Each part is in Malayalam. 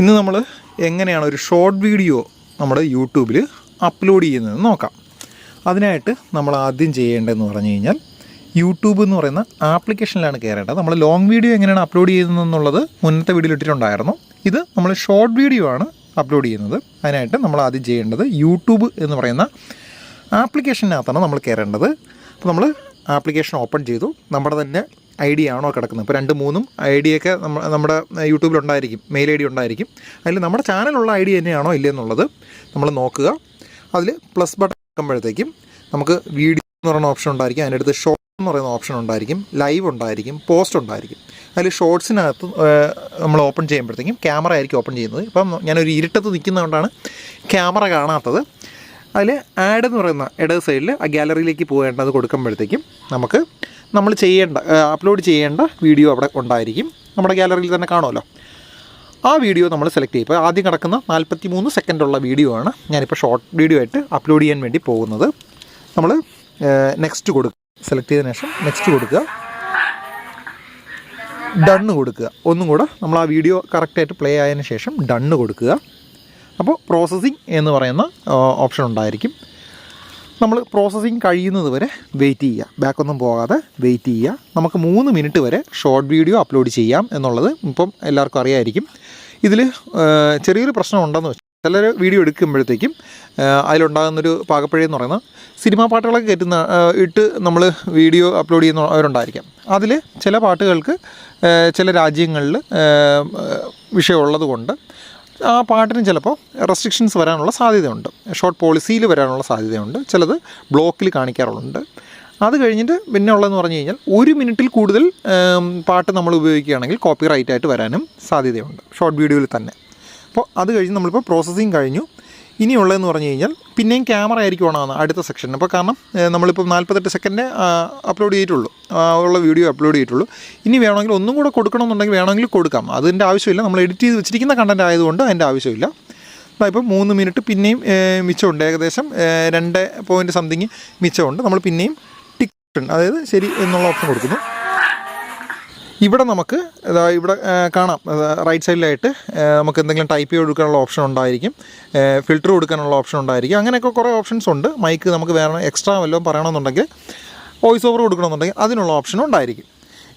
ഇന്ന് നമ്മൾ എങ്ങനെയാണ് ഒരു ഷോർട്ട് വീഡിയോ നമ്മുടെ യൂട്യൂബിൽ അപ്ലോഡ് ചെയ്യുന്നത് നോക്കാം. അതിനായിട്ട് നമ്മൾ ആദ്യം ചെയ്യേണ്ടതെന്ന് പറഞ്ഞു കഴിഞ്ഞാൽ യൂട്യൂബ് എന്ന് പറയുന്ന ആപ്ലിക്കേഷനിലാണ് കയറേണ്ടത് നമ്മൾ ലോങ് വീഡിയോ എങ്ങനെയാണ് അപ്ലോഡ് ചെയ്യുന്നത് എന്നുള്ളത് മുന്നത്തെ വീഡിയോയിൽ ഇട്ടിട്ടുണ്ടായിരുന്നു. ഇത് നമ്മൾ ഷോർട്ട് വീഡിയോ ആണ് അപ്ലോഡ് ചെയ്യുന്നത്. അതിനായിട്ട് നമ്മൾ ആദ്യം ചെയ്യേണ്ടത് യൂട്യൂബ് എന്ന് പറയുന്ന ആപ്ലിക്കേഷനകത്താണ് നമ്മൾ കയറേണ്ടത് അപ്പോൾ നമ്മൾ ആപ്ലിക്കേഷൻ ഓപ്പൺ ചെയ്തു. നമ്മുടെ തന്നെ ഐ ഡി ആണോ കിടക്കുന്നത്? ഇപ്പോൾ രണ്ട് മൂന്നും ഐ ഡിയൊക്കെ നമ്മ നമ്മുടെ യൂട്യൂബിലുണ്ടായിരിക്കും മെയിൽ ഐ ഡി ഉണ്ടായിരിക്കും. അതിൽ നമ്മുടെ ചാനലുള്ള ഐ ഡി തന്നെയാണോ ഇല്ലയെന്നുള്ളത് നമ്മൾ നോക്കുക. അതിൽ പ്ലസ് ബട്ടൺ നോക്കുമ്പോഴത്തേക്കും നമുക്ക് വീഡിയോ എന്ന് പറയുന്ന ഓപ്ഷൻ ഉണ്ടായിരിക്കും. അതിന്റെ അടുത്ത് ഷോർട്ട് എന്ന് പറയുന്ന ഓപ്ഷൻ ഉണ്ടായിരിക്കും. ലൈവ് ഉണ്ടായിരിക്കും. പോസ്റ്റ് ഉണ്ടായിരിക്കും. അതിൽ ഷോർട്സിനകത്ത് നമ്മൾ ഓപ്പൺ ചെയ്യുമ്പോഴത്തേക്കും ക്യാമറ ആയിരിക്കും ഓപ്പൺ ചെയ്യുന്നത്. ഇപ്പം ഞാനൊരു ഇരുട്ടത്ത് നിൽക്കുന്നതുകൊണ്ടാണ് ക്യാമറ കാണാത്തത്. അതിൽ ആഡ് എന്ന് പറയുന്ന ഇടത് സൈഡിൽ ആ ഗാലറിയിലേക്ക് പോകേണ്ടത് കൊടുക്കുമ്പോഴത്തേക്കും നമുക്ക് നമ്മൾ ചെയ്യേണ്ട അപ്ലോഡ് ചെയ്യേണ്ട വീഡിയോ അവിടെ ഉണ്ടായിരിക്കും. നമ്മുടെ ഗാലറിയിൽ തന്നെ കാണുമല്ലോ. ആ വീഡിയോ നമ്മൾ സെലക്ട് ചെയ്യും ഇപ്പോൾ ആദ്യം കിടക്കുന്ന നാൽപ്പത്തി മൂന്ന് സെക്കൻഡുള്ള വീഡിയോ ആണ് ഞാനിപ്പോൾ ഷോർട്ട് വീഡിയോ ആയിട്ട് അപ്ലോഡ് ചെയ്യാൻ വേണ്ടി പോകുന്നത്. നമ്മൾ നെക്സ്റ്റ് കൊടുക്കുക സെലക്ട് ചെയ്തതിന് ശേഷം നെക്സ്റ്റ് കൊടുക്കുക. ഡണ്ണ് കൊടുക്കുക. ഒന്നും കൂടെ നമ്മൾ ആ വീഡിയോ കറക്റ്റായിട്ട് പ്ലേ ആയതിനു ശേഷം ഡണ്ണ് കൊടുക്കുക. അപ്പോൾ പ്രോസസ്സിങ് എന്ന് പറയുന്ന ഓപ്ഷൻ ഉണ്ടായിരിക്കും. നമ്മൾ പ്രോസസ്സിങ് കഴിയുന്നത് വരെ വെയിറ്റ് ചെയ്യുക. ബാക്കൊന്നും പോകാതെ വെയിറ്റ് ചെയ്യുക. നമുക്ക് മൂന്ന് മിനിറ്റ് വരെ ഷോർട്ട് വീഡിയോ അപ്ലോഡ് ചെയ്യാം എന്നുള്ളത് ഇപ്പം എല്ലാവർക്കും അറിയായിരിക്കും. ഇതിൽ ചെറിയൊരു പ്രശ്നം ഉണ്ടെന്ന് വെച്ചാൽ ചിലർ വീഡിയോ എടുക്കുമ്പോഴത്തേക്കും അതിലുണ്ടാകുന്നൊരു പാകപ്പഴയെന്ന് പറയുന്ന സിനിമാ പാട്ടുകളൊക്കെ കയറ്റുന്ന ഇട്ട് നമ്മൾ വീഡിയോ അപ്ലോഡ് ചെയ്യുന്നവരുണ്ടായിരിക്കാം. അതിൽ ചില പാട്ടുകൾക്ക് ചില രാജ്യങ്ങളിൽ വിഷയമുള്ളത് കൊണ്ട് ആ പാട്ടിന് ചിലപ്പോൾ റെസ്ട്രിക്ഷൻസ് വരാനുള്ള സാധ്യതയുണ്ട്. ഷോർട്ട് പോളിസിയിൽ വരാനുള്ള സാധ്യതയുണ്ട്. ചിലത് ബ്ലോക്കിൽ കാണിക്കാറുണ്ട്. അത് കഴിഞ്ഞിട്ട് പിന്നെ ഉള്ളതെന്ന് പറഞ്ഞു കഴിഞ്ഞാൽ ഒരു മിനിറ്റിൽ കൂടുതൽ പാട്ട് നമ്മൾ ഉപയോഗിക്കുകയാണെങ്കിൽ കോപ്പി റൈറ്റ് ആയിട്ട് വരാനും സാധ്യതയുണ്ട്. ഷോർട്ട് വീഡിയോയിൽ തന്നെ. അപ്പോൾ അത് കഴിഞ്ഞ് നമ്മളിപ്പോൾ പ്രോസസ്സിങ് കഴിഞ്ഞു. ഇനിയുള്ളതെന്ന് പറഞ്ഞു കഴിഞ്ഞാൽ പിന്നെയും ക്യാമറ ആയിരിക്കും ഓണാണ് അടുത്ത സെക്ഷൻ അപ്പോൾ കാരണം നമ്മളിപ്പോൾ നാൽപ്പത്തെട്ട് സെക്കൻഡ് അപ്ലോഡ് ചെയ്തിട്ടുള്ളൂ. ഉള്ള വീഡിയോ അപ്ലോഡ് ചെയ്തിട്ടുള്ളൂ. ഇനി വേണമെങ്കിൽ ഒന്നും കൂടെ കൊടുക്കണമെന്നുണ്ടെങ്കിൽ വേണമെങ്കിൽ കൊടുക്കാം. അതിന്റെ ആവശ്യമില്ല. നമ്മൾ എഡിറ്റ് ചെയ്ത് വെച്ചിരിക്കുന്ന കണ്ടന്റ് ആയതുകൊണ്ട് അതിന്റെ ആവശ്യമില്ല. ഇപ്പോൾ മൂന്ന് മിനിറ്റ് പിന്നെയും മിച്ചമുണ്ട്. ഏകദേശം രണ്ട് പോയിന്റ് സംതിങ് മിച്ചമുണ്ട്. നമ്മൾ പിന്നെയും ടിക്ക് അതായത് ശരി എന്നുള്ള ഓപ്ഷൻ കൊടുക്കുന്നു. ഇവിടെ നമുക്ക് ഇവിടെ കാണാം. റൈറ്റ് സൈഡിലായിട്ട് നമുക്ക് എന്തെങ്കിലും ടൈപ്പ് ചെയ്ത് കൊടുക്കാനുള്ള ഓപ്ഷൻ ഉണ്ടായിരിക്കും. ഫിൽറ്റർ കൊടുക്കാനുള്ള ഓപ്ഷൻ ഉണ്ടായിരിക്കും. അങ്ങനെയൊക്കെ കുറേ ഓപ്ഷൻസ് ഉണ്ട്. മൈക്ക് നമുക്ക് വേറെ എക്സ്ട്രാ വല്ലതും പറയണമെന്നുണ്ടെങ്കിൽ വോയിസ് ഓവർ കൊടുക്കണമെന്നുണ്ടെങ്കിൽ അതിനുള്ള ഓപ്ഷൻ ഉണ്ടായിരിക്കും.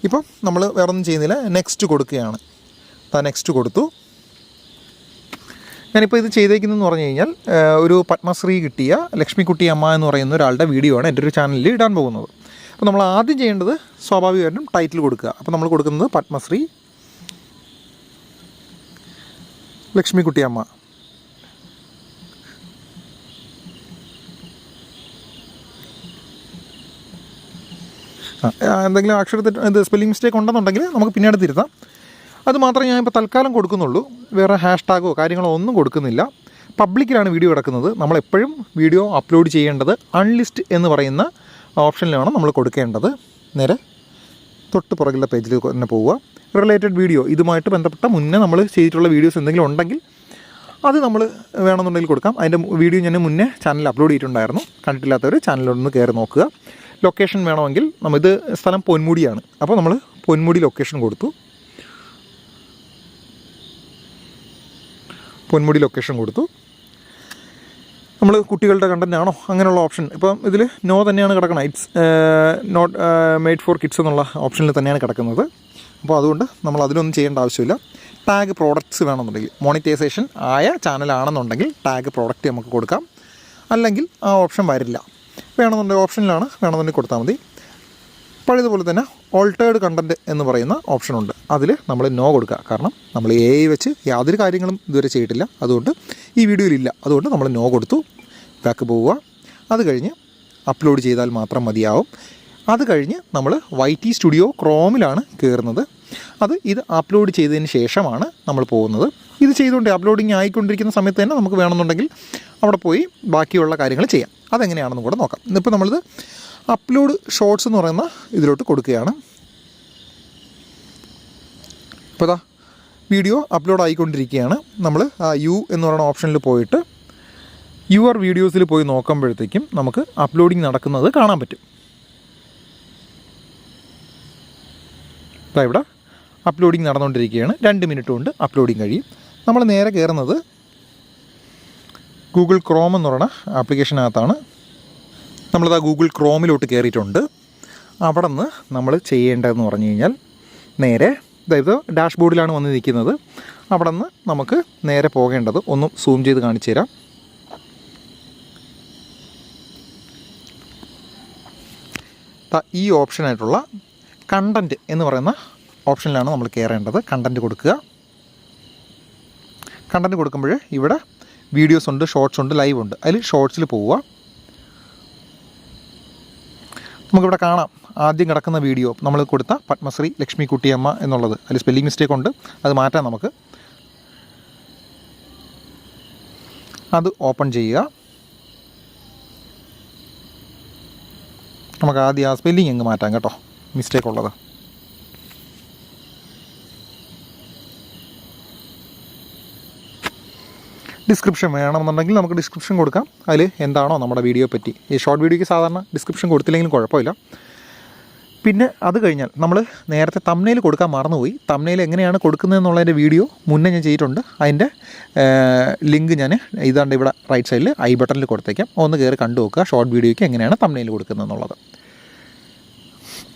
ഇപ്പം നമ്മൾ വേറെ ഒന്നും ചെയ്യുന്നില്ല. നെക്സ്റ്റ് കൊടുക്കുകയാണ്. ആ നെക്സ്റ്റ് കൊടുത്തു. ഞാനിപ്പോൾ ഇത് ചെയ്തേക്കുന്നതെന്ന് പറഞ്ഞു കഴിഞ്ഞാൽ ഒരു പത്മശ്രീ കിട്ടിയ ലക്ഷ്മിക്കുട്ടി അമ്മ എന്ന് പറയുന്ന ഒരാളുടെ വീഡിയോ ആണ്. എന്റെ ഒരു ചാനലിൽ ഇടാൻ പോകുന്നത്. അപ്പോൾ നമ്മൾ ആദ്യം ചെയ്യേണ്ടത് സ്വാഭാവികമായിട്ടും ടൈറ്റിൽ കൊടുക്കുക. അപ്പോൾ നമ്മൾ കൊടുക്കുന്നത് പത്മശ്രീ ലക്ഷ്മിക്കുട്ടിയമ്മ. എന്തെങ്കിലും അക്ഷരത്തിൽ ഇത് സ്പെല്ലിംഗ് മിസ്റ്റേക്ക് ഉണ്ടെന്നുണ്ടെങ്കിൽ നമുക്ക് പിന്നീട് തിരുത്താം. അത് മാത്രമേ ഞാൻ ഇപ്പോൾ തൽക്കാലം കൊടുക്കുന്നുള്ളൂ. വേറെ ഹാഷ്ടാഗോ കാര്യങ്ങളോ ഒന്നും കൊടുക്കുന്നില്ല. പബ്ലിക്കിലാണ് വീഡിയോ കിടക്കുന്നത്. നമ്മളെപ്പോഴും വീഡിയോ അപ്ലോഡ് ചെയ്യേണ്ടത് അൺലിസ്റ്റ് എന്ന് പറയുന്ന ഓപ്ഷനിലാണ് നമ്മൾ കൊടുക്കേണ്ടത്. നേരെ തൊട്ട് പുറകിലെ പേജിൽ തന്നെ പോവുക. റിലേറ്റഡ് വീഡിയോ ഇതുമായിട്ട് ബന്ധപ്പെട്ട മുന്നേ നമ്മൾ ചെയ്തിട്ടുള്ള വീഡിയോസ് എന്തെങ്കിലും ഉണ്ടെങ്കിൽ അത് നമ്മൾ വേണമെന്നുണ്ടെങ്കിൽ കൊടുക്കാം. അതിന്റെ വീഡിയോ ഞാൻ മുന്നേ ചാനലിൽ അപ്ലോഡ് ചെയ്തിട്ടുണ്ടായിരുന്നു. കണ്ടിട്ടില്ലാത്തവർ ചാനലിലൊന്ന് കയറി നോക്കുക. ലൊക്കേഷൻ വേണമെങ്കിൽ നമ്മൾ ഇത് സ്ഥലം പൊന്മുടിയാണ്. അപ്പോൾ നമ്മൾ പൊന്മുടി ലൊക്കേഷൻ കൊടുത്തു. പൊന്മുടി ലൊക്കേഷൻ കൊടുത്തു. നമ്മൾ കുട്ടികളുടെ കണ്ടന്റ് ആണോ അങ്ങനെയുള്ള ഓപ്ഷൻ. ഇപ്പം ഇതിൽ നോ തന്നെയാണ് കിടക്കുന്നത് it's not made for kids എന്നുള്ള ഓപ്ഷനിൽ തന്നെയാണ് കിടക്കുന്നത്. അപ്പോൾ അതുകൊണ്ട് നമ്മൾ അതിലൊന്നും ചെയ്യേണ്ട ആവശ്യമില്ല. ടാഗ് പ്രോഡക്റ്റ്സ് വേണമെന്നുണ്ടെങ്കിൽ മോണിറ്റൈസേഷൻ ആയ ചാനലാണെന്നുണ്ടെങ്കിൽ ടാഗ് പ്രോഡക്റ്റ് നമുക്ക് കൊടുക്കാം. അല്ലെങ്കിൽ ആ ഓപ്ഷൻ വരില്ല. വേണമെന്നുണ്ടെങ്കിൽ ഓപ്ഷനിലാണ് വേണമെന്നുണ്ടെങ്കിൽ കൊടുത്താൽ മതി. പഴയതുപോലെ തന്നെ ഓൾട്ടേഡ് കണ്ടന്റ് എന്ന് പറയുന്ന ഓപ്ഷനുണ്ട് അതിൽ നമ്മൾ നോ കൊടുക്കുക. കാരണം നമ്മൾ എ വെച്ച് യാതൊരു കാര്യങ്ങളും ഇതുവരെ ചെയ്തിട്ടില്ല. അതുകൊണ്ട് ഈ വീഡിയോയിലില്ല. അതുകൊണ്ട് നമ്മൾ നോ കൊടുത്തു. ബാക്ക് പോവുക. അത് കഴിഞ്ഞ് അപ്ലോഡ് ചെയ്താൽ മാത്രം മതിയാവും. അത് കഴിഞ്ഞ് നമ്മൾ വൈ ടി സ്റ്റുഡിയോ ക്രോമിലാണ് കയറുന്നത്. അത് ഇത് അപ്ലോഡ് ചെയ്തതിന് ശേഷമാണ് നമ്മൾ പോകുന്നത്. ഇത് ചെയ്തുകൊണ്ട് അപ്ലോഡിങ് ആയിക്കൊണ്ടിരിക്കുന്ന സമയത്ത് തന്നെ നമുക്ക് വേണമെന്നുണ്ടെങ്കിൽ അവിടെ പോയി ബാക്കിയുള്ള കാര്യങ്ങൾ ചെയ്യാം. അതെങ്ങനെയാണെന്നും കൂടെ നോക്കാം. ഇന്നിപ്പോൾ നമ്മളിത് അപ്ലോഡ് ഷോർട്സ് എന്ന് പറയുന്ന ഇതിലോട്ട് കൊടുക്കുകയാണ്. ഇപ്പോൾ ഇതാ വീഡിയോ അപ്ലോഡ് ആയിക്കൊണ്ടിരിക്കുകയാണ്. നമ്മൾ യു എന്ന് പറയുന്ന ഓപ്ഷനിൽ പോയിട്ട് യുവർ വീഡിയോസിൽ പോയി നോക്കുമ്പോഴത്തേക്കും നമുക്ക് അപ്ലോഡിങ് നടക്കുന്നത് കാണാൻ പറ്റും. ഇവിടെ അപ്ലോഡിങ് നടന്നുകൊണ്ടിരിക്കുകയാണ്. രണ്ട് മിനിറ്റ് കൊണ്ട് അപ്ലോഡിങ് കഴിയും. നമ്മൾ നേരെ കയറുന്നത് ഗൂഗിൾ ക്രോം എന്ന് പറയുന്ന ആപ്ലിക്കേഷനകത്താണ് നമ്മളത് ആ ഗൂഗിൾ ക്രോമിലോട്ട് കയറിയിട്ടുണ്ട് അവിടെ നിന്ന് നമ്മൾ ചെയ്യേണ്ടതെന്ന് പറഞ്ഞു കഴിഞ്ഞാൽ നേരെ അതായത് ഡാഷ്ബോർഡിലാണ് വന്ന് നിൽക്കുന്നത്. അവിടെ നിന്ന് നമുക്ക് നേരെ പോകേണ്ടത് ഒന്ന് സൂം ചെയ്ത് കാണിച്ചു തരാം. ഈ ഓപ്ഷനായിട്ടുള്ള കണ്ടന്റ് എന്ന് പറയുന്ന ഓപ്ഷനിലാണ് നമ്മൾ കയറേണ്ടത്. കണ്ടന്റ് കൊടുക്കുക. കണ്ടന്റ് കൊടുക്കുമ്പോൾ ഇവിടെ വീഡിയോസ് ഉണ്ട് ഷോർട്സ് ഉണ്ട് ലൈവ് ഉണ്ട്. അതിൽ ഷോർട്സിൽ പോവുക. നമുക്കിവിടെ കാണാം ആദ്യം കിടക്കുന്ന വീഡിയോ നമ്മൾ കൊടുത്ത പത്മശ്രീ ലക്ഷ്മി കുട്ടിയമ്മ എന്നുള്ളത്. അതിൽ സ്പെല്ലിംഗ് മിസ്റ്റേക്ക് ഉണ്ട്. അത് മാറ്റാം നമുക്ക്. അത് ഓപ്പൺ ചെയ്യുക. നമുക്ക് ആദ്യം ആ സ്പെല്ലിംഗ് അങ്ങ് മാറ്റാം കേട്ടോ. മിസ്റ്റേക്ക് ഉള്ളത്. ഡിസ്ക്രിപ്ഷൻ വേണമെന്നുണ്ടെങ്കിൽ നമുക്ക് ഡിസ്ക്രിപ്ഷൻ കൊടുക്കാം. അതിൽ എന്താണോ നമ്മുടെ വീഡിയോ പറ്റി. ഈ ഷോർട്ട് വീഡിയോയ്ക്ക് സാധാരണ ഡിസ്ക്രിപ്ഷൻ കൊടുത്തില്ലെങ്കിലും കുഴപ്പമില്ല. പിന്നെ അത് കഴിഞ്ഞാൽ നമ്മൾ നേരത്തെ തമ്നയിൽ കൊടുക്കാൻ മറന്നുപോയി. തമ്നയിൽ എങ്ങനെയാണ് കൊടുക്കുന്നതെന്നുള്ളതിന്റെ വീഡിയോ മുന്നേ ഞാൻ ചെയ്തിട്ടുണ്ട്. അതിന്റെ ലിങ്ക് ഞാൻ ഇതാണ്ട് ഇവിടെ റൈറ്റ് സൈഡിൽ ഐ ബട്ടണിൽ കൊടുത്തേക്കാം. ഒന്ന് കയറി കണ്ടു നോക്കുക ഷോർട്ട് വീഡിയോയ്ക്ക് എങ്ങനെയാണ് തമ്നയിൽ കൊടുക്കുന്നതെന്നുള്ളത്.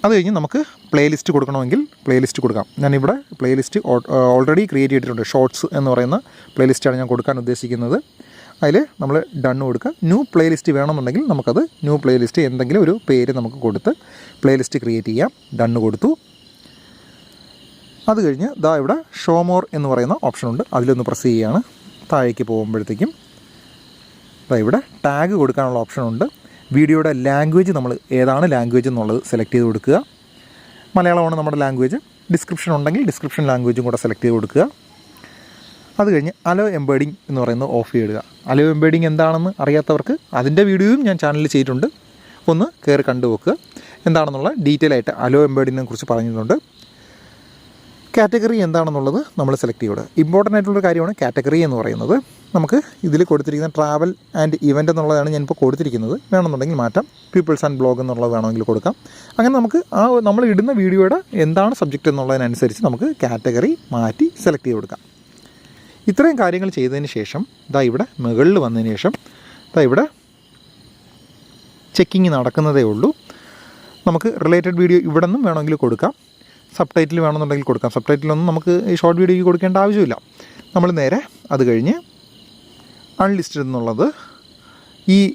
അത് കഴിഞ്ഞ് നമുക്ക് പ്ലേലിസ്റ്റ് കൊടുക്കണമെങ്കിൽ പ്ലേലിസ്റ്റ് കൊടുക്കാം. ഞാനിവിടെ പ്ലേലിസ്റ്റ് ഓൾറെഡി ക്രിയേറ്റ് ചെയ്തിട്ടുണ്ട്. ഷോർട്സ് എന്ന് പറയുന്ന പ്ലേലിസ്റ്റാണ് ഞാൻ കൊടുക്കാൻ ഉദ്ദേശിക്കുന്നത്. അതിൽ നമ്മൾ ഡൺ കൊടുക്കുക. ന്യൂ പ്ലേലിസ്റ്റ് വേണമെന്നുണ്ടെങ്കിൽ നമുക്കത് ന്യൂ പ്ലേലിസ്റ്റ് എന്തെങ്കിലും ഒരു പേര് നമുക്ക് കൊടുത്ത് പ്ലേലിസ്റ്റ് ക്രിയേറ്റ് ചെയ്യാം. ഡണ്ണ് കൊടുത്തു. അത് കഴിഞ്ഞ് ദാ ഇവിടെ ഷോ മോർ എന്ന് പറയുന്ന ഓപ്ഷനുണ്ട് അതിലൊന്ന് പ്രസ് ചെയ്യുകയാണ് താഴേക്ക് പോകുമ്പോഴത്തേക്കും ദാ ഇവിടെ ടാഗ് കൊടുക്കാനുള്ള ഓപ്ഷൻ ഉണ്ട്. വീഡിയോയുടെ ലാംഗ്വേജ് നമ്മൾ ഏതാണ് ലാംഗ്വേജ് എന്നുള്ളത് സെലക്ട് ചെയ്ത് കൊടുക്കുക. മലയാളമാണ് നമ്മുടെ ലാംഗ്വേജ്. ഡിസ്ക്രിപ്ഷൻ ഉണ്ടെങ്കിൽ ഡിസ്ക്രിപ്ഷൻ ലാംഗ്വേജും കൂടെ സെലക്ട് ചെയ്ത് കൊടുക്കുക. അത് കഴിഞ്ഞ് അലോ എംബേഡിങ് എന്ന് പറയുന്നത് ഓഫ് ചെയ്യുക അലോ എംബേഡിങ് എന്താണെന്ന് അറിയാത്തവർക്ക് അതിന്റെ വീഡിയോയും ഞാൻ ചാനലിൽ ചെയ്തിട്ടുണ്ട്. ഒന്ന് കയറി കണ്ടു വെക്കുക എന്താണെന്നുള്ള ഡീറ്റെയിൽ ആയിട്ട് അലോ എംബേഡിങ്ങിനെ കുറിച്ച് പറഞ്ഞിട്ടുണ്ട്. കാറ്റഗറി എന്താണെന്നുള്ളത് നമ്മൾ സെലക്ട് ചെയ്യുക ഇമ്പോർട്ടന്റ് ആയിട്ടുള്ള കാര്യമാണ് കാറ്റഗറി എന്ന് പറയുന്നത്. നമുക്ക് ഇതിൽ കൊടുത്തിരിക്കുന്ന ട്രാവൽ ആൻഡ് ഇവന്റ് എന്നുള്ളതാണ് ഞാനിപ്പോൾ കൊടുത്തിരിക്കുന്നത്. വേണമെന്നുണ്ടെങ്കിൽ മാറ്റാം. പീപ്പിൾസ് ആൻഡ് ബ്ലോഗ് എന്നുള്ളത് വേണമെങ്കിൽ കൊടുക്കാം. അങ്ങനെ നമുക്ക് ആ നമ്മൾ ഇടുന്ന വീഡിയോയുടെ എന്താണ് സബ്ജക്റ്റ് എന്നുള്ളതിനനുസരിച്ച് നമുക്ക് കാറ്റഗറി മാറ്റി സെലക്ട് ചെയ്ത് കൊടുക്കാം. ഇത്രയും കാര്യങ്ങൾ ചെയ്തതിന് ശേഷം ഇതാ ഇവിടെ മുകളിൽ വന്നതിന് ശേഷം ഇതാ ഇവിടെ ചെക്കിങ് നടക്കുന്നതേ ഉള്ളൂ. നമുക്ക് റിലേറ്റഡ് വീഡിയോ ഇവിടെ നിന്നും വേണമെങ്കിൽ കൊടുക്കാം. സബ് ടൈറ്റിൽ വേണമെന്നുണ്ടെങ്കിൽ കൊടുക്കാം. സബ് ടൈറ്റിലൊന്നും നമുക്ക് ഈ ഷോർട്ട് വീഡിയോയ്ക്ക് കൊടുക്കേണ്ട ആവശ്യമില്ല. നമ്മൾ നേരെ അത് കഴിഞ്ഞ് അൺലിസ്റ്റഡ് എന്നുള്ളത് ഈ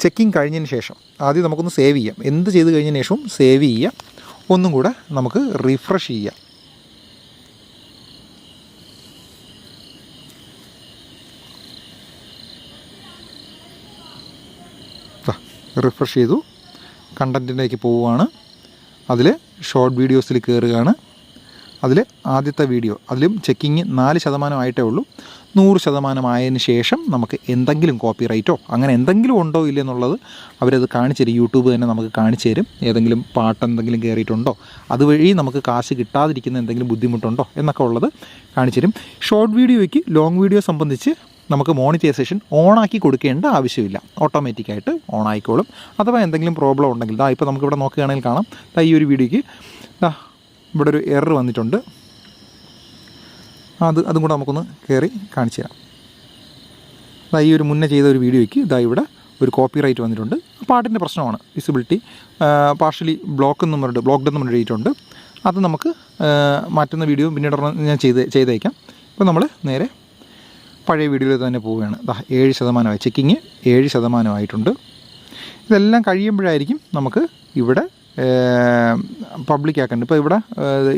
ചെക്കിങ് കഴിഞ്ഞതിന് ശേഷം ആദ്യം നമുക്കൊന്ന് സേവ് ചെയ്യാം. എന്ത് ചെയ്ത് കഴിഞ്ഞതിന് ശേഷവും സേവ് ചെയ്യാം. ഒന്നും കൂടെ നമുക്ക് റിഫ്രഷ് ചെയ്യാം. റിഫ്രഷ് ചെയ്തു. കണ്ടന്റിലേക്ക് പോവുകയാണ്. അതിൽ ഷോർട്ട് വീഡിയോസിൽ കയറുകയാണ് അതിൽ ആദ്യത്തെ വീഡിയോ അതിലും ചെക്കിങ് നാല് ശതമാനമായിട്ടേ ഉള്ളൂ. നൂറ് ശതമാനമായതിന് ശേഷം നമുക്ക് എന്തെങ്കിലും കോപ്പി റൈറ്റോ അങ്ങനെ എന്തെങ്കിലും ഉണ്ടോ ഇല്ലെന്നുള്ളത് അവരത് കാണിച്ചു തരും. യൂട്യൂബ് തന്നെ നമുക്ക് കാണിച്ചു തരും. ഏതെങ്കിലും പാട്ട് എന്തെങ്കിലും കയറിയിട്ടുണ്ടോ അതുവഴി നമുക്ക് കാശ് കിട്ടാതിരിക്കുന്ന എന്തെങ്കിലും ബുദ്ധിമുട്ടുണ്ടോ എന്നൊക്കെ ഉള്ളത് കാണിച്ചു തരും. ഷോർട്ട് വീഡിയോയ്ക്ക് ലോങ് വീഡിയോ സംബന്ധിച്ച് നമുക്ക് മോണിറ്റൈസേഷൻ ഓണാക്കി കൊടുക്കേണ്ട ആവശ്യമില്ല. ഓട്ടോമാറ്റിക്കായിട്ട് ഓൺ ആയിക്കോളും അഥവാ എന്തെങ്കിലും പ്രോബ്ലം ഉണ്ടെങ്കിൽ ദാ ഇപ്പോൾ നമുക്കിവിടെ നോക്കുകയാണെങ്കിൽ കാണാം. ദാ ഈ ഒരു വീഡിയോയ്ക്ക് ദാ ഇവിടെ ഒരു എറർ വന്നിട്ടുണ്ട്. അത് അതും കൂടെ നമുക്കൊന്ന് കയറി കാണിച്ചു തരാം. ദാ ഈ ഒരു മുന്നേ ചെയ്ത ഒരു വീഡിയോയ്ക്ക് ദാ ഇവിടെ ഒരു കോപ്പി റൈറ്റ് വന്നിട്ടുണ്ട്. പാട്ടിന്റെ പ്രശ്നമാണ്. വിസിബിലിറ്റി പാർഷ്യലി ബ്ലോക്ക് എന്നും പറഞ്ഞിട്ട് ബ്ലോക്ക്ഡ് എന്നും പറഞ്ഞിട്ടുണ്ട് അത് നമുക്ക് മാറ്റുന്ന വീഡിയോ പിന്നീട് ഞാൻ ചെയ്ത് ചെയ്തേക്കാം. ഇപ്പോൾ നമ്മൾ നേരെ പഴയ വീഡിയോയിൽ തന്നെ പോവുകയാണ്. ഏഴ് ശതമാനമായി. ചെക്കിങ് ഏഴ് ശതമാനമായിട്ടുണ്ട്. ഇതെല്ലാം കഴിയുമ്പോഴായിരിക്കും നമുക്ക് ഇവിടെ പബ്ലിക് ആക്കേണ്ടത്. ഇപ്പോൾ ഇവിടെ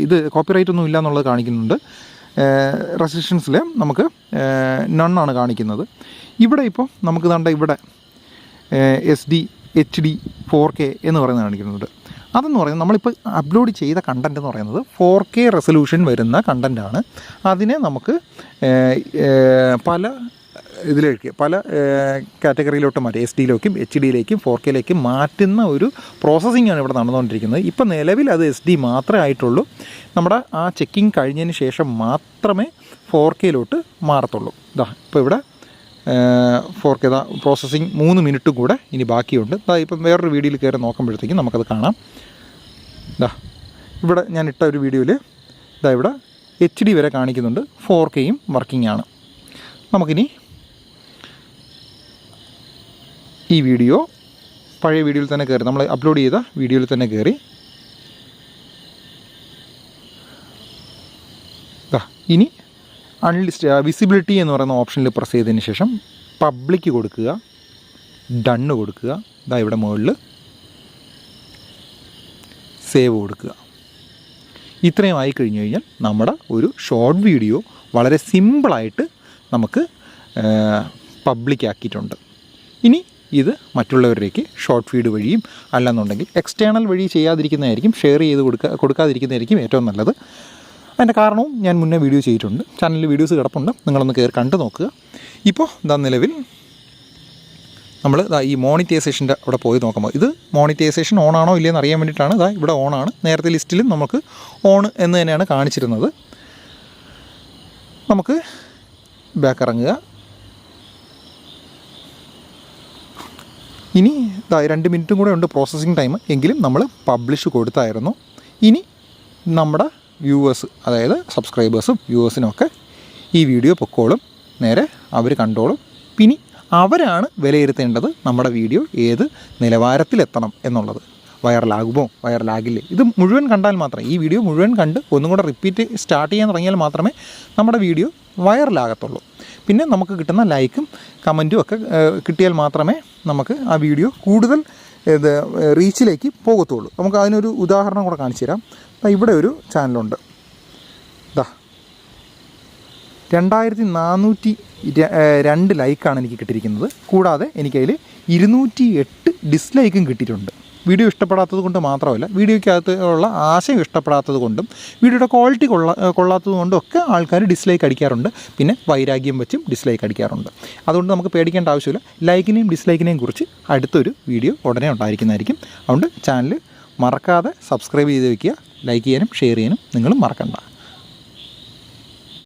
ഇത് കോപ്പിറൈറ്റ് ഒന്നും ഇല്ല എന്നുള്ളത് കാണിക്കുന്നുണ്ട് റെസ്ട്രിക്ഷൻസിൽ നമുക്ക് നണ്ണാണ് കാണിക്കുന്നത്. ഇവിടെ ഇപ്പോൾ നമുക്ക് കണ്ട ഇവിടെ S D H D four K എന്ന് പറയുന്നത് കാണിക്കുന്നുണ്ട്. അതെന്ന് പറയുന്നത് നമ്മളിപ്പോൾ അപ്ലോഡ് ചെയ്ത കണ്ടന്റ് എന്ന് പറയുന്നത് ഫോർ കെ റെസൊല്യൂഷൻ വരുന്ന കണ്ടന്റാണ് അതിനെ നമുക്ക് പല ഇതിലേക്ക് പല കാറ്റഗറിയിലോട്ട് മാറ്റി എസ് ഡിയിലേക്കും എച്ച് ഡിയിലേക്കും ഫോർ കെയിലേക്കും മാറ്റുന്ന ഒരു പ്രോസസ്സിംഗ് ആണ് ഇവിടെ നടന്നുകൊണ്ടിരിക്കുന്നത്. ഇപ്പം നിലവിൽ അത് എസ് ഡി മാത്രമേ ആയിട്ടുള്ളൂ. നമ്മുടെ ആ ചെക്കിങ് കഴിഞ്ഞതിന് ശേഷം മാത്രമേ ഫോർ കെയിലോട്ട് മാറത്തുള്ളൂ. ഇതാ ഇപ്പോൾ ഇവിടെ ഫോർ കെ പ്രോസസ്സിങ് മൂന്ന് മിനിറ്റും കൂടെ ഇനി ബാക്കിയുണ്ട്. ദാ ഇപ്പം വേറൊരു വീഡിയോയിൽ കയറി നോക്കുമ്പോഴത്തേക്കും നമുക്കത് കാണാം. ഇതാ ഇവിടെ ഞാൻ ഇട്ട ഒരു വീഡിയോയിൽ ഇതാ ഇവിടെ എച്ച് ഡി വരെ കാണിക്കുന്നുണ്ട്. ഫോർ കെയും വർക്കിംഗ് ആണ്. നമുക്കിനി ഈ വീഡിയോ പഴയ വീഡിയോയിൽ തന്നെ കയറി നമ്മൾ അപ്ലോഡ് ചെയ്ത വീഡിയോയിൽ തന്നെ കയറി. ഇനി അൺലിസ്റ്റ് വിസിബിലിറ്റി എന്ന് പറയുന്ന ഓപ്ഷനിൽ പ്രസ് ചെയ്തതിന് ശേഷം പബ്ലിക് കൊടുക്കുക ഡണ്ണ് കൊടുക്കുക. ഇതാ ഇവിടെ മുകളിൽ സേവ് കൊടുക്കുക. ഇത്രയും ആയി കഴിഞ്ഞു കഴിഞ്ഞാൽ നമ്മുടെ ഒരു ഷോർട്ട് വീഡിയോ വളരെ സിമ്പിളായിട്ട് നമുക്ക് പബ്ലിക് ആക്കിയിട്ടുണ്ട്. ഇനി ഇത് മറ്റുള്ളവരിലേക്ക് ഷോർട്ട് ഫീഡ് വഴിയും അല്ലെന്നുണ്ടെങ്കിൽ എക്സ്റ്റേണൽ വഴി ചെയ്യാതിരിക്കുന്നതായിരിക്കും ഷെയർ ചെയ്ത് കൊടുക്കുക കൊടുക്കാതിരിക്കുന്നതായിരിക്കും ഏറ്റവും നല്ലത്. അതിന്റെ കാരണവും ഞാൻ മുന്നേ വീഡിയോ ചെയ്തിട്ടുണ്ട്. ചാനലിൽ വീഡിയോസ് കിടപ്പുണ്ട്. നിങ്ങളൊന്ന് കയറി കണ്ടു നോക്കുക. ഇപ്പോൾ ഇതാ നിലവിൽ നമ്മൾ ഈ മോണിറ്റൈസേഷന്റെ അവിടെ പോയി നോക്കുമ്പോൾ ഇത് മോണിറ്റൈസേഷൻ ഓൺ ആണോ ഇല്ലയെന്ന് അറിയാൻ വേണ്ടിയിട്ടാണ്. ഇതാ ഇവിടെ ഓൺ ആണ്. നേരത്തെ ലിസ്റ്റിലും നമുക്ക് ഓൺ എന്ന് തന്നെയാണ് കാണിച്ചിരുന്നത്. നമുക്ക് ബാക്ക് ഇറങ്ങുക. ഇനി രണ്ട് മിനിറ്റും കൂടെ ഉണ്ട് പ്രോസസ്സിങ് ടൈം എങ്കിലും നമ്മൾ പബ്ലിഷ് കൊടുത്തായിരുന്നു. ഇനി നമ്മുടെ വ്യൂവേഴ്സ് അതായത് സബ്സ്ക്രൈബേഴ്സും വ്യൂവേഴ്സിനും ഒക്കെ ഈ വീഡിയോ പൊക്കോളും. നേരെ അവർ കണ്ടോളും. പിന്നെ അവരാണ് വിലയിരുത്തേണ്ടത് നമ്മുടെ വീഡിയോ ഏത് നിലവാരത്തിലെത്തണം എന്നുള്ളത്. വൈറലാകുമോ? വൈറലാകില്ലേ? ഇത് മുഴുവൻ കണ്ടാൽ മാത്രമേ ഈ വീഡിയോ മുഴുവൻ കണ്ട് ഒന്നും കൂടെ റിപ്പീറ്റ് സ്റ്റാർട്ട് ചെയ്യാൻ തുടങ്ങിയാൽ മാത്രമേ നമ്മുടെ വീഡിയോ വൈറലാകത്തുള്ളൂ. പിന്നെ നമുക്ക് കിട്ടുന്ന ലൈക്കും കമന്റും ഒക്കെ കിട്ടിയാൽ മാത്രമേ നമുക്ക് ആ വീഡിയോ കൂടുതൽ ഇത് റീച്ചിലേക്ക് പോകത്തുള്ളൂ. നമുക്ക് അതിനൊരു ഉദാഹരണം കൂടെ കാണിച്ചു തരാം. ഇവിടെ ഒരു ചാനലുണ്ട്. ഇതാ രണ്ടായിരത്തി നാനൂറ്റി രണ്ട് ലൈക്കാണ് എനിക്ക് കിട്ടിയിരിക്കുന്നത്. കൂടാതെ എനിക്കതിൽ ഇരുന്നൂറ്റി എട്ട് ഡിസ്ലൈക്കും കിട്ടിയിട്ടുണ്ട്. വീഡിയോ ഇഷ്ടപ്പെടാത്തത് കൊണ്ട് മാത്രമല്ല വീഡിയോയ്ക്കകത്ത് ഉള്ള ആശയം ഇഷ്ടപ്പെടാത്തത് കൊണ്ടും വീഡിയോയുടെ ക്വാളിറ്റി കൊള്ള കൊള്ളാത്തത് കൊണ്ടും ഒക്കെ ആൾക്കാർ ഡിസ്ലൈക്ക് അടിക്കാറുണ്ട്. പിന്നെ വൈരാഗ്യം വെച്ചും ഡിസ്ലൈക്ക് അടിക്കാറുണ്ട്. അതുകൊണ്ട് നമുക്ക് പേടിക്കേണ്ട ആവശ്യമില്ല. ലൈക്കിനെയും ഡിസ്ലൈക്കിനെയും കുറിച്ച് അടുത്തൊരു വീഡിയോ ഉടനെ ഉണ്ടായിരിക്കുന്നതായിരിക്കും. അതുകൊണ്ട് ചാനൽ മറക്കാതെ സബ്സ്ക്രൈബ് ചെയ്ത് വയ്ക്കുക ലൈക്ക് ചെയ്യാനും ഷെയർ ചെയ്യാനും നിങ്ങളും മറക്കണ്ട.